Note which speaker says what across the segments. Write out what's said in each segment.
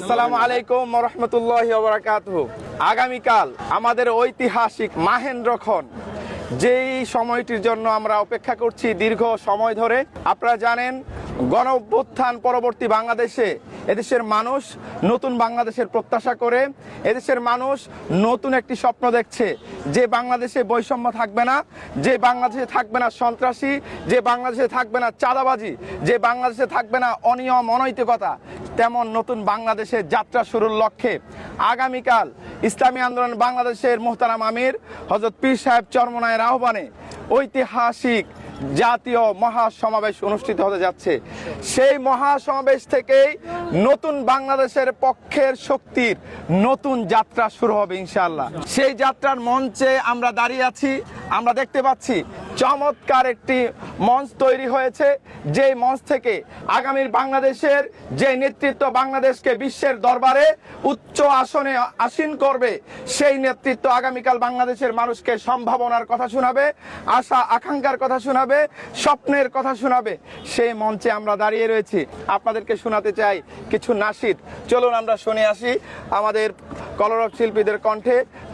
Speaker 1: আসসালামু আলাইকুম রহমতুল্লাহ আগামীকাল আমাদের ঐতিহাসিক মাহেন্দ্রক্ষণ যেই সময়টির জন্য আমরা অপেক্ষা করছি দীর্ঘ সময় ধরে, আপনারা জানেন গণ পরবর্তী বাংলাদেশে এদেশের মানুষ নতুন বাংলাদেশের প্রত্যাশা করে, এদেশের মানুষ নতুন একটি স্বপ্ন দেখছে। যে বাংলাদেশে বৈষম্য থাকবে না, যে বাংলাদেশে থাকবে না সন্ত্রাসী, যে বাংলাদেশে থাকবে না চাঁদাবাজি, যে বাংলাদেশে থাকবে না অনিয়ম, অনৈতিকতা, তেমন নতুন বাংলাদেশের যাত্রা শুরুর লক্ষ্যে। আগামীকাল ইসলামী আন্দোলন বাংলাদেশের মোহতারাম আমির হজরত পীর সাহেব চরমনায়ের আহ্বানে ঐতিহাসিক জাতীয় মহাসমাবেশ অনুষ্ঠিত হতে যাচ্ছে। সেই মহাসমাবেশ থেকেই নতুন বাংলাদেশের পক্ষের শক্তির নতুন যাত্রা শুরু হবে ইনশাল্লাহ সেই যাত্রার মঞ্চে আমরা দাঁড়িয়ে আছি, আমরা দেখতে পাচ্ছি চমৎকার একটি মঞ্চ তৈরি হয়েছে যে মঞ্চ থেকে আগামীর বাংলাদেশের যে নেতৃত্ব বাংলাদেশকে বিশ্বের দরবারে উচ্চ আসনে আসীন করবে, সেই নেতৃত্ব আগামীকাল বাংলাদেশের মানুষকে সম্ভাবনার কথা শোনাবে, আশা, আকাঙ্ক্ষার কথা শোনাবে, স্বপ্নের কথা শোনাবে। সেই মঞ্চে আমরা দাঁড়িয়ে রয়েছি। আপনাদেরকে শোনাতে চাই কিছু নাসির। চলুন আমরা শুনে আসি আমাদের কলরব শিল্পীদের কণ্ঠে।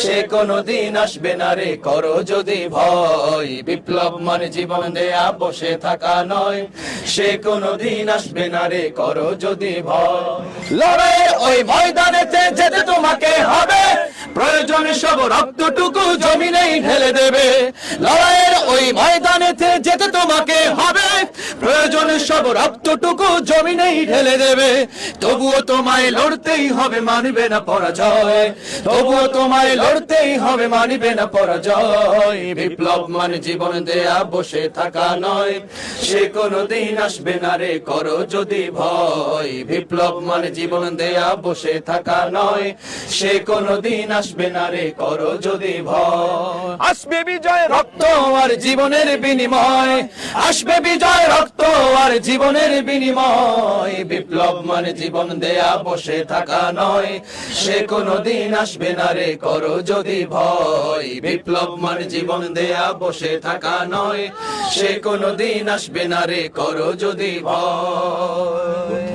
Speaker 2: সে কোনো দিন আসবে না রে, করো যদি ভয়। বিপ্লব মানে জীবন দেয়া, বসে থাকা নয়। সে কোনো দিন আসবে না রে, করো যদি ভয়। লড়াইয়ের ওই ময়দানেতে যেতে তোমাকে হবে। প্রয়োজনে সব রক্তটুকু জমিনেই ঢেলে দেবে। লড়াইয়ের ওই ময়দানেতে যেতে তোমাকে হবে। প্রয়োজনে সব রক্তটুকু জমিনেই ঢেলে দেবে। তবুও তোমায় লড়তেই হবে, মানবে না পরাজয়। তবুও তোমায় লড়তেই হবে, মানবে না পরাজয়। বিপ্লব মানে জীবন দেয়া, বসে থাকা নয়। সে কোনো দিন আসবে না রে, করো যদি ভয়। বিপ্লব মানে জীবন দেয়া, বসে থাকা নয়। সে কোনো দিন আসবে না রে, করো যদি ভয়।
Speaker 1: আসবে বিজয়
Speaker 2: রক্ত আর জীবনের বিনিময়। আসবে বিজয় রক্ত আর জীবনের বিনিময়। বিপ্লব মানে জীবন দেয়া, বসে থাকা নয়। সে কোনো দিন আসবে না রে, করো যদি ভয়। বিপ্লব মানে জীবন দেয়া, বসে থাকা নয়। সে কোনো দিন আসবে না রে, করো যদি ভয়।